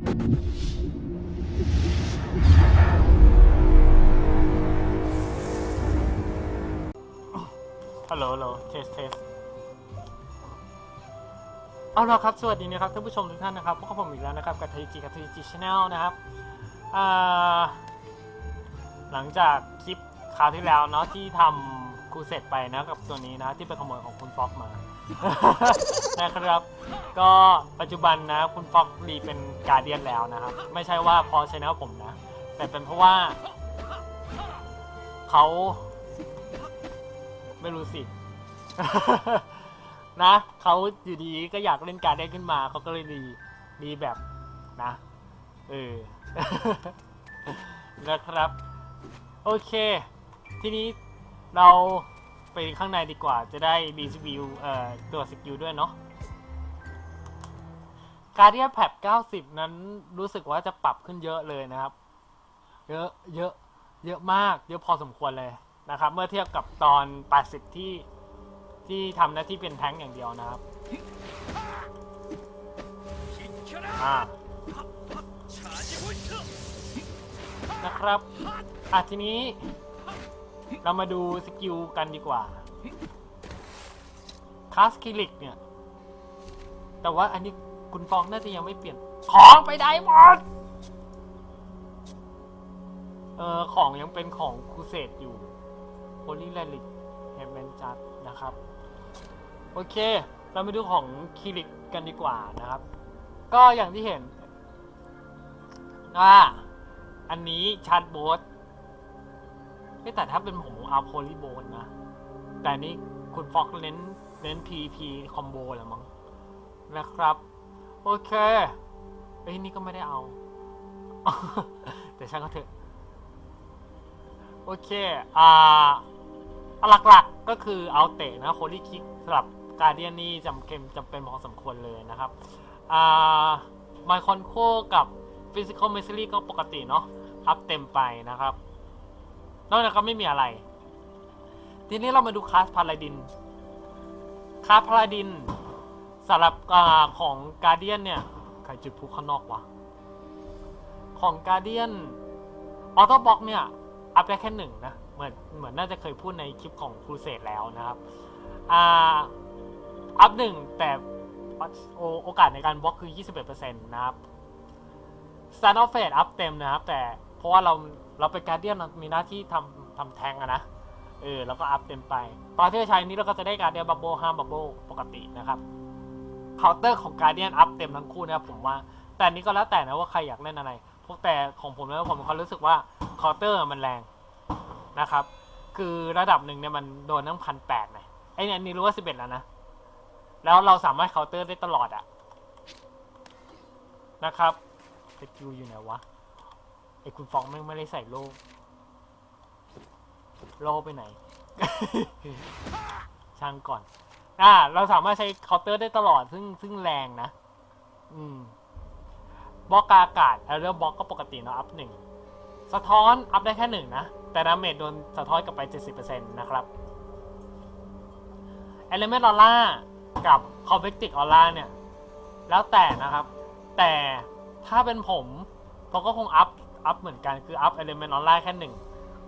ฮัลโหลฮัลโหลเทสเทสเอาละครับ สวัสดีนะครับท่านผู้ชมทุกท่านนะครับพบกับผมอีกแล้วนะครับ กับทีจีกับทีจีชาแนลนะครับ หลังจากคลิปคราวที่แล้วเนาะที่ทำครูเสร็จไปนะกับตัวนี้นะที่ไปขโมยของคุณฟ็อกมา นะครับ ก็ปัจจุบันนะคุณฟ็อกรีเป็นการเดียนแล้วนะครับ ไม่ใช่ว่าพอชแนลผมนะ แต่เป็นเพราะว่า เขา ไม่รู้สิ นะเขาอยู่ดีก็อยากเล่นการได้ขึ้นมาเขาก็เลยดีดีแบบนะเออนะครับ โอเค ทีนี้เรา ไปข้างในดีกว่าจะได้รีวิวเอ่อตัวสกิลด้วยเนาะการเดียแพด90 นั้นรู้สึกว่าจะปรับขึ้นเยอะเลยนะครับ เยอะเยอะเยอะมาก เยอะพอสมควรเลยนะครับ เมื่อเทียบกับตอน 80 ที่ที่ทำหน้าที่เป็นแท้งอย่างเดียวนะครับอ่านะครับอะทีนี้ เรามาดูสกิลกันดีกว่าคาสคิลิกเนี่ย แต่ว่าอันนี้คุณฟองน่าจะยังไม่เปลี่ยน ของไปได้หมด เออของยังเป็นของครูเสดอยู่โ o ลีแลลิกเฮมเมนจัดนะครับ โอเค เรามาดูของคิริกกันดีกว่านะครับ ก็อย่างที่เห็นว่าอันนี้ชาร์จโบสเอ้ย แต่ถ้าเป็นผมเอาโพลีโบนนะ แต่นี้คุณฟ็อกเน้นเน้น PVP คอมโบแหละมั้งนะครับ โอเคเอ้ยนี่ก็ไม่ได้เอา แต่ช่างก็เถอะ โอเค อ่า หลักๆก็คือเอาเตะนะโคลี่คิกสำหรับการเดียนนี่จำเป็นจำเป็นพอสมควรเลยนะครับ อ่าไมคอนโคกับฟิสิกอลเมสซี่ก็ปกติเนาะอัพเต็มไปนะครับ นอกจากก็ไม่มีอะไร ทีนี้เรามาดูคลาสพาลาดิน คลาสพาลาดินสำหรับอของการเดียนเนี่ยใครจุดพุข้างนอกวะ ของการเดียนออโต้บ็อกเนี่ยอัพได้แค่หนึ่งนะ เหมือนเหมือนน่าจะเคยพูดในคลิปของครูเสดแล้วนะครับอ่าอัพหนึ่งแต่โอโอกาสในการบล็อกคือ 21%นะครับ Stand of Fate อัพเต็มนะครับ แต่เพราะว่าเรา เราเป็นการเดียนมีหน้าที่ทำทำแทงอะนะ เออ แล้วก็อัพเต็มไป ตอนที่ใช้นี้เราก็จะได้การเดียนบับเบิลห้ามบับเบิลปกตินะครับเคาน์เตอร์ของการเดียนอัพเต็มทั้งคู่นะครับผมว่า แต่นี้ก็แล้วแต่นะว่าใครอยากเล่นอะไร พวกแต่ของผมแล้วผมมีควารู้สึกว่าเคาน์เตอร์มันแรงนะครับ คือระดับหนึ่งเนี่ยมันโดนตั้งพันแปดนะไอ้เนี่ยนนี่รู้ว่าสิบเอ็ดแล้วนะ แล้วเราสามารถเคาน์เตอร์ได้ตลอดอะนะครับสกิลอยู่ไหนวะ ไอ้คุณฟองแม่งไม่ได้ใส่โล่โล่ไปไหน ช่างก่อน อ่า เราสามารถใช้เคาน์เตอร์ได้ตลอดซึ่งซึ่งแรงนะ อืมบล็อกกาอากาศเอเรียบล็อกก็ปกติเนาะอัพหนึ่งสะท้อนอัพได้แค่หนึ่งนะ แต่ดาเมจโดนสะท้อนกลับไป 70%นะครับ Element Aura กับ Convectic Aura เนี่ย แล้วแต่นะครับ แต่ถ้าเป็นผม ผมก็คงอัพ อัพเหมือนกันคืออัพ Element Aura แค่หนึ่ง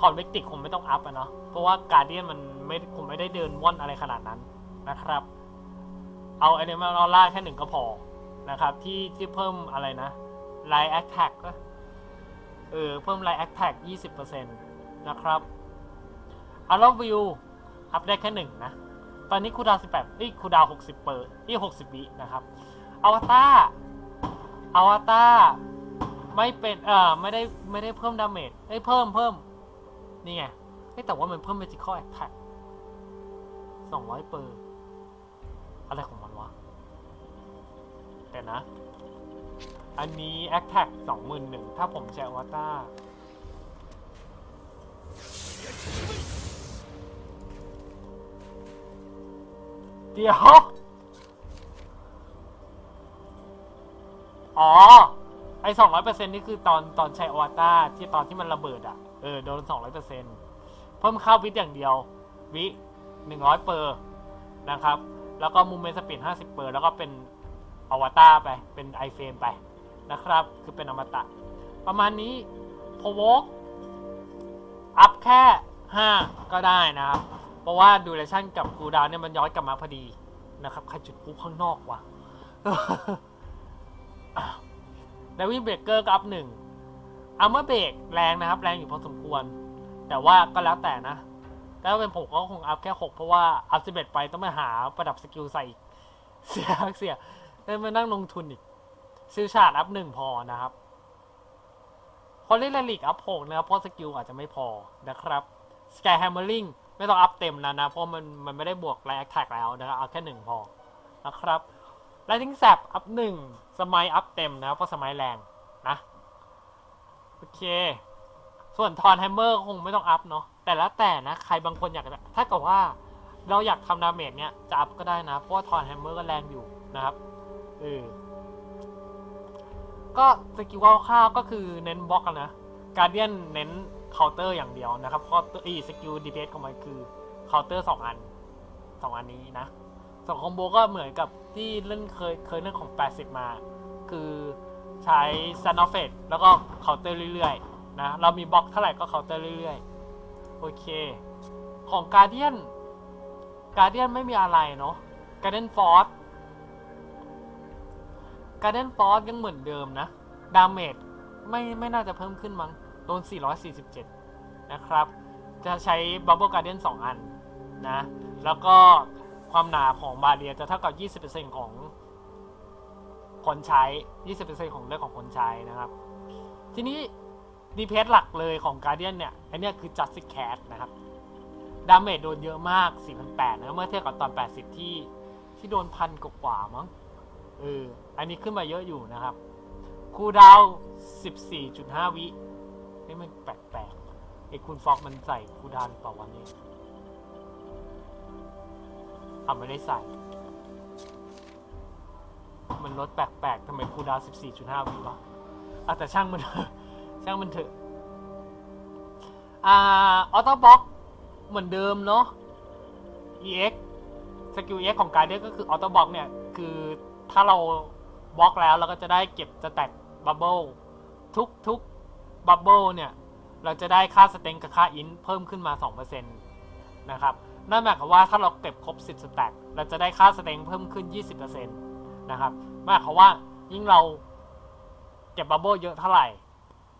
Convectic คงไม่ต้องอัพอะเนาะเพราะว่า Guardian มันไม่คงไม่ได้เดินว่อนอะไรขนาดนั้นนะครับ เอา Element Aura แค่หนึ่งก็พอนะครับ ที่ที่เพิ่มอะไรนะ Light Attack ก็เออเพิ่ม Light Attack 20%นต์นะครับอาร์ลวิวอัพได้แค่หนึ่งนะ ตอนนี้คูดาวน์18นี่คูดาวน์60เปอร์นี่60วินะครับอวตารอวตาร ไม่เป็นเอ่อไม่ได้ไม่ได้เพิ่มดาเมจเอ้ยเพิ่มเพิ่มนี่ไงเอ้ยแต่ว่ามันเพิ่ม Magical Attack 200เปอร์อะไรของมันวะ แต่นะ อันนี้ Attack 21,000ถ้าผมใช้อวตารเดี๋ยว อ๋อ อ้สองร้อยเปอร์เซ็นต์นี่คือตอนตอนใช้อวตารที่ตอนที่มันระเบิดอะ เออ โดนสองร้อยเปอร์เซ็นต์เพิ่มค่าวิทอย่างเดียว วิหนึ่งร้อยเปอร์นะครับ แล้วก็มูเมนต์สปีดห้าสิบเปอร์แล้วก็เป็นอวตารไป เป็นไอเฟรมไปนะครับ คือเป็นอมตะ ประมาณนี้พอวกอัพแค่ 5 ก็ได้นะครับ เพราะว่าดูเรชั่นกับกูดาวเนี่ยมันย้อนกลับมาพอดีนะครับ ใครจุดปุ๊บข้างนอกวะ ดวินเบรกเกอร์ก็อัพหนึ่งอัมเมอร์เบรกแรงนะครับ แรงอยู่พอสมควร แต่ว่าก็แล้วแต่นะถ้าเป็นผมก็คงอัพแค่ 6 เพราะว่า อัพ11ไปต้องไปหาประดับสกิลใส่อีก เสียเสียได้มานั่งลงทุนอีก ซิลชาร์ดอัพหนึ่งพอนะครับ คนเล่นลิกอัพหกนะครับ เพราะสกิลอาจจะไม่พอนะครับสกายแฮมเมอร์ลิงไม่ต้องอัพเต็มแล้วนะ เพราะมันมันไม่ได้บวกไลท์แอคแท็กแล้วนะครับเอาแค่หนึ่งพอนะครับ ไลทิงแซปอัพหนึ่งสมัยอัพเต็มนะเพราะสมัยแรงนะ โอเค ส่วนทอนแฮมเมอร์คงไม่ต้องอัพเนาะแต่แล้วแต่นะ ใครบางคนอยากถ้าเกิดว่าเราอยากทำดาเมจเนี้ยจะอัพก็ได้นะ เพราะว่าทอนแฮมเมอร์ก็แรงอยู่นะครับเออก็สกิลคร่าวๆก็คือเน้นบล็อกนะการเดียนเน้นเคาน์เตอร์อย่างเดียวนะครับเพราะอีสกิลดีเบตของมันคือเคาน์เตอร์สองอันสองอันนี้นะ ส่วนคอมโบก็เหมือนกับที่เล่นเคยเคยเล่นของ 80 มา คือใช้ซันอฟเฟตแล้วก็เคาน์เตอร์เรื่อยๆ นะ เรามีบล็อกเท่าไหร่ก็เคาน์เตอร์เรื่อยๆ โอเค ของการเดียนการเดียนไม่มีอะไรเนาะการเดียนฟอร์สการเดียนฟอร์สยังเหมือนเดิมนะ ดาเมจไม่ไม่น่าจะเพิ่มขึ้นมั้งโดน 447 นะครับ จะใช้บับเบิลการเดียน2 อันนะ แล้วก็ ความหนาของบาเรียจะเท่ากับ 20%ของคนใช้ 20%ของเรื่องของคนใช้นะครับ ทีนี้ดีเพสหลักเลยของการเดียนเนี่ย อันนี้คือ Justice Cat นะครับ ดาเมจโดนเยอะมาก 4,800นะเมื่อเทียบกับตอน 80 ที่ที่โดนพันกว่ามั้งเออ อันนี้ขึ้นมาเยอะอยู่นะครับ คูดาว 14.5 วินี่มันแปลกๆไอ้คุณฟอกมันใส่คูดาวน์เปล่าวัน อะไม่ได้ใส่ มันลดแปลกๆทำไมคูดาว14.5วิวะอะแต่ช่างมัน ช่างมันเถอะ อ่าออโต้บ็อกเหมือนเดิมเนาะ EX สกิล EX ของการเดียก็คือออโต้บ็อกเนี่ย คือถ้าเราบล็อกแล้วเราก็จะได้เก็บสแต็กบับเบิลทุกทุกบับเบิลเนี่ย เราจะได้ค่าสเต็งกับค่าอินเพิ่มขึ้นมา 2%นะครับ นั่นหมายความว่าถ้าเราเก็บครบ 10สแต็กเราจะได้ค่าสเต็งเพิ่มขึ้น 20%นะครับหมายความว่ายิ่งเราเก็บบับเบิ้ลเยอะเท่าไหร่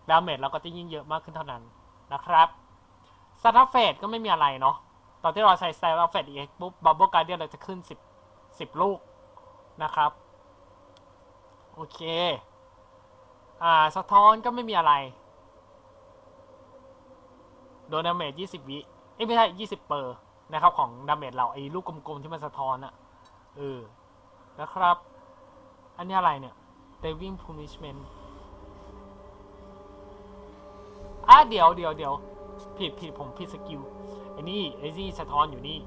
ดาเมจเราก็จะยิ่งเยอะมากขึ้นเท่านั้นนะครับสตาร์เฟดก็ไม่มีอะไรเนาะตอนที่เราใช้สตาร์เฟดอีกปุ๊บบับเบิ้ลการเดียนเราจะขึ้น 10 10 ลูกนะครับ โอเค อ่าสะท้อนก็ไม่มีอะไร โดนดาเมจ20 วิ เอ้ยไม่ใช่ 20 เปอร์ นะครับของดาเมจเราไอ้ลูกกลมๆที่มันสะท้อนอะเออนะครับ อันนี้อะไรเนี่ย Diving Punishment อะเดี๋ยวเดี๋ยวเดี๋ยวผิดผิดผมผิดสกิลไอ้นี่ไอ้นี่สะท้อนอยู่นี่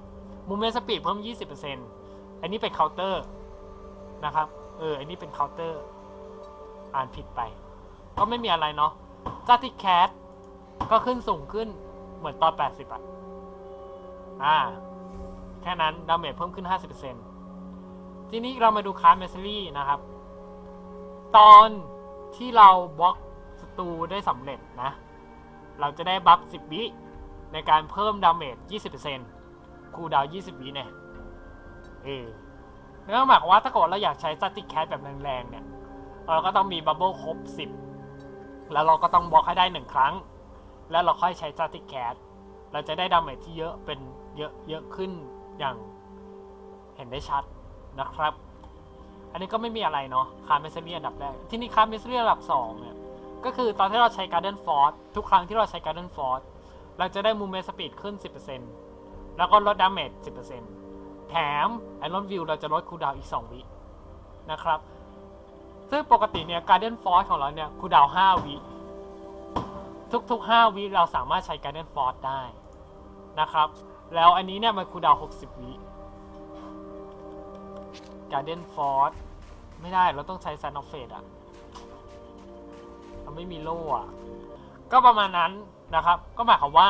มูเมนต์สปีดเพิ่ม 20%อันนี้เป็นเคาน์เตอร์นะครับ เออ อันนี้เป็นเคาน์เตอร์ อ่านผิดไป ก็ไม่มีอะไรเนาะจัติแคทก็ขึ้นสูงขึ้นเหมือนตอน 80อะ อ่า แค่นั้นดาเมจเพิ่มขึ้น 50%ทีนี้เรามาดูคาร์เมสซี่นะครับ ตอนที่เราบล็อกศัตรูได้สำเร็จนะ เราจะได้บัฟ 10 วิในการเพิ่มดาเมจ 20%คูลดาว 20 วิเนี่ย เออนั่นหมายว่าถ้าเกิดเราอยากใช้สติแคทแบบแรงๆเนี่ย เราก็ต้องมีบับเบิลครบ 10 แล้วเราก็ต้องบล็อกให้ได้ 1 ครั้ง แล้วเราค่อยใช้สติแคทเราจะได้ดาเมจที่เยอะเป็น เยอะเยอะขึ้นอย่างเห็นได้ชัดนะครับ อันนี้ก็ไม่มีอะไรเนาะคาร์เมสเรียอันดับแรก ที่นี่คาร์เมสเรียอันดับ2เนี่ยก็คือตอนที่เราใช้การ์เดนฟอร์ทุกครั้งที่เราใช้การ์เดนฟอร์เราจะได้มูเมนต์สปีดขึ้น 10%แล้วก็ลดดาเมจ10%แถมไอรอนวิวเราจะลดคูลดาวอีก 2 วินะครับ ซึ่งปกติเนี่ยการ์เดนฟอร์ของเราเนี่ยคูลดาว 5 วิทุกๆ 5 วิเราสามารถใช้การ์เดนฟอร์ได้นะครับ แล้วอันนี้เนี่ยมันคูดาว 60 วิการ์เดนฟอร์สไม่ได้เราต้องใช้ซันอฟเฟดอะเราไม่มีโล่อะก็ประมาณนั้นนะครับ ก็หมายความว่า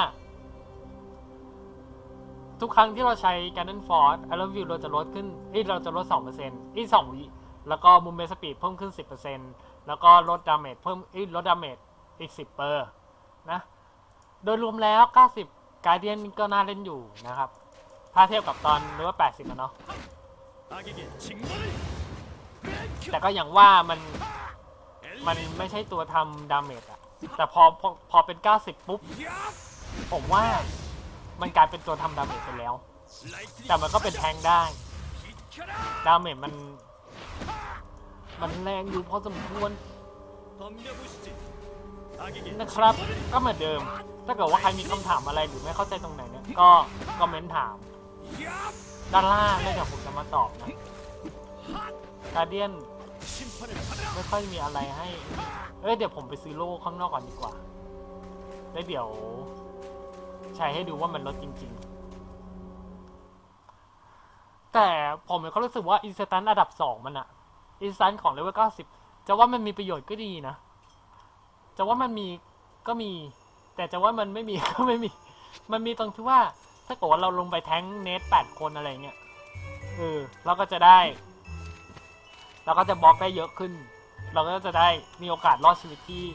ทุกครั้งที่เราใช้การ์เดนฟอร์ดไอรอนวิวเราจะลดขึ้นอ้ยเราจะลด 2%อีก2วิแล้วก็มูเมนสปีดเพิ่มขึ้น 10%แแล้วก็ลดดาเมจเพิ่มอ้ยลดดาเมจอีก 10เปอร์นะ โดยรวมแล้ว 90 การเดียนก็น่าเล่นอยู่นะครับ ถ้าเทียบกับตอนรั้อแปดสิบนะเนาะแต่ก็อย่างว่ามันมันไม่ใช่ตัวทำดาเมจอะแต่พอพอพอเป็น 90 ปุ๊บ ผมว่ามันกลายเป็นตัวทำดาเมจไปแล้ว แต่มันก็เป็นแทงได้ ดาเมจมัน มันแรงอยู่พอสมควรนะครับ ก็เหมือนเดิม ถ้าเกิดว่าใครมีคำถามอะไรหรือไม่เข้าใจตรงไหนเนี่ยก็คอมเมนต์ถาม ด้านล่างแล้วเดี๋ยวผมจะมาตอบนะกาเดียนไม่ค่อยมีอะไรให้ เอ้ยเดี๋ยวผมไปซื้อโล่ข้างนอกก่อนดีกว่าได้เดี๋ยว ใช้ให้ดูว่ามันลดจริง ๆ แต่ผมก็รู้สึกว่าอินสแตนระดับ 2 มันอะอินสแตนของเลเวล90 จะว่ามันมีประโยชน์ก็ดีนะ จะว่ามันมีก็มี แต่จะว่ามันไม่มีก็ไม่มี มันมีตรงที่ว่า ถ้าเกิดว่าเราลงไปแท้งเนทแปดคนอะไรเงี้ยเออเราก็จะได้ เราก็จะบล็อกได้เยอะขึ้น เราก็จะได้มีโอกาสรอดชีวิตที่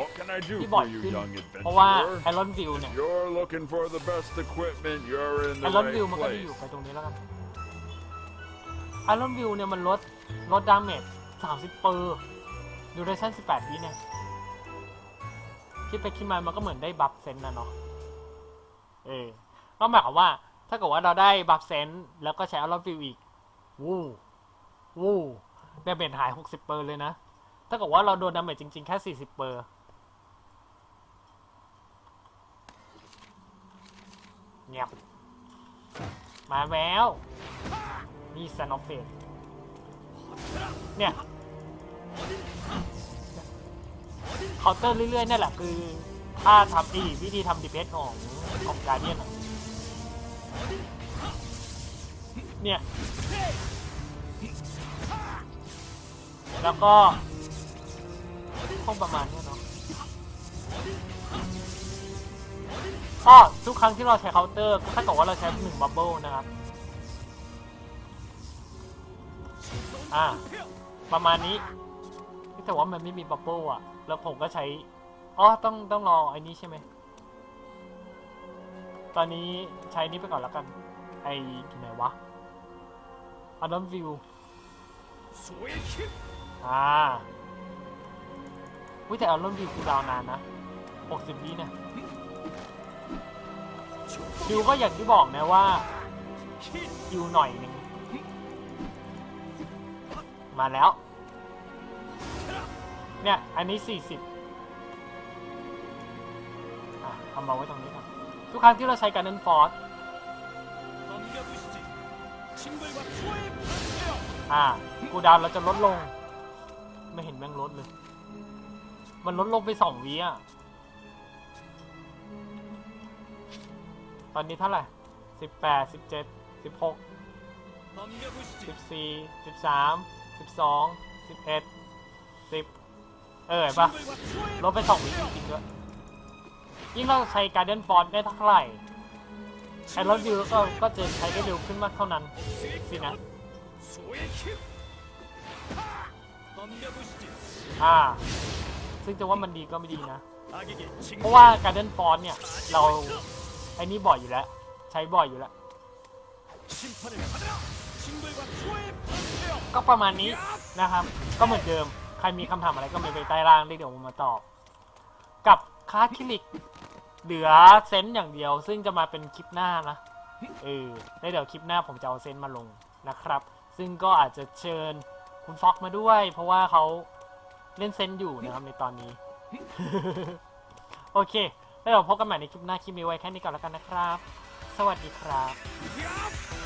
What can I do ที่บ่อ for ย you, ขึ้น young เพราะว่าไอ adventurer? รอนวิวเนี่ย You're looking for the best equipment. You're in ไอ the รอนวิว right มันก็ดีอยู่ place. ไปตรงนี้แล้วกันไอรอนวิวเนี่ยมันลดลดดาเมจ30เปอร์ดูเรชั่น18วิเนี่ย คิดไปคิดมามันก็เหมือนได้บัฟเซนนะเนาะเออก็หมายความว่า ถ้าเกิดว่าเราได้บัฟเซนแล้วก็ใช้ออนวิวอีกวู้วู้ดาเมจหาย60เปอร์เลยนะ ถ้าเกิดว่าเราโดนดาเมจจริง ๆ แค่40เปอร์เงียบมาแล้วนี่ซนออฟเฟนเนี่ย เคาน์เตอร์เรื่อยๆนี่แหละคือถ้าทำอีวิธีทำดีเพสของของการเดียนเนี่ย แล้วก็คงประมาณนี้เนาะอ้อทุกครั้งที่เราใช้เคาน์เตอร์ก็ถ้าเกิดว่าเราใช้หนึ่งบับเบิลนะครับ อ่า ประมาณนี้ แต่ว่ามันไม่มีบับเบิลอะ แล้วผมก็ใช้ อ๋อ ต้องต้องรอไอ้นี้ใช่ไหม ตอนนี้ใช้นี้ไปก่อนแล้วกัน ไอ้ที่ไหนวะอัลบั้มวิวอ่าวิแต่อัลบั้มวิวคือดาวนานนะ 60วินะคิวก็อย่างที่บอกนะว่าคิวหน่อยนึงมาแล้ว เนี่ย อันนี้ 40อะทำวาไว้ตรงนี้ครับทุกครั้งที่เราใช้การเน้นฟอร์สอ่ากูดาวเราจะลดลง ไม่เห็นแม่งลดเลย มันลดลงไปสองวิอะ ตอนนี้เท่าไหร่สิบแปดสิบเจ็ดสิบหกสิบสี่สิบสามสิบสองสิบเอ็ดสิบ เออเห็ปะลบไปสองวิจริงด้วยยิ่งเราใช้การเดินบอนได้เท่าไหร่ไอ้รถยูก็ก็จะใช้ได้เร็วขึ้นมากเท่านั้นสินะอ่า ซึ่งจะว่ามันดีก็ไม่ดีนะ เพราะว่าการเดินฟอนเนี่ย เราไอ้นี่บ่อยอยู่แล้ว ใช้บ่อยอยู่แล้ว ก็ประมาณนี้นะครับ ก็เหมือนเดิม รมีคำถามอะไรก็เมนไปใต้ล่างได้เดี๋ยวผมมาตอบ กับคาร์คิลิก เหลือเซนต์อย่างเดียว ซึ่งจะมาเป็นคลิปหน้านะเออแล้วเดี๋ยวคลิปหน้าผมจะเอาเซนต์มาลงนะครับ ซึ่งก็อาจจะเชิญคุณฟ็อกมาด้วย เพราะว่าเขาเล่นเซนต์อยู่นะครับในตอนนี้ โอเค แล้วเดี๋ยวพบกันใหม่ในคลิปหน้าคลิปนี้ไว้แค่นี้ก่อนแล้วกันนะครับ สวัสดีครับ!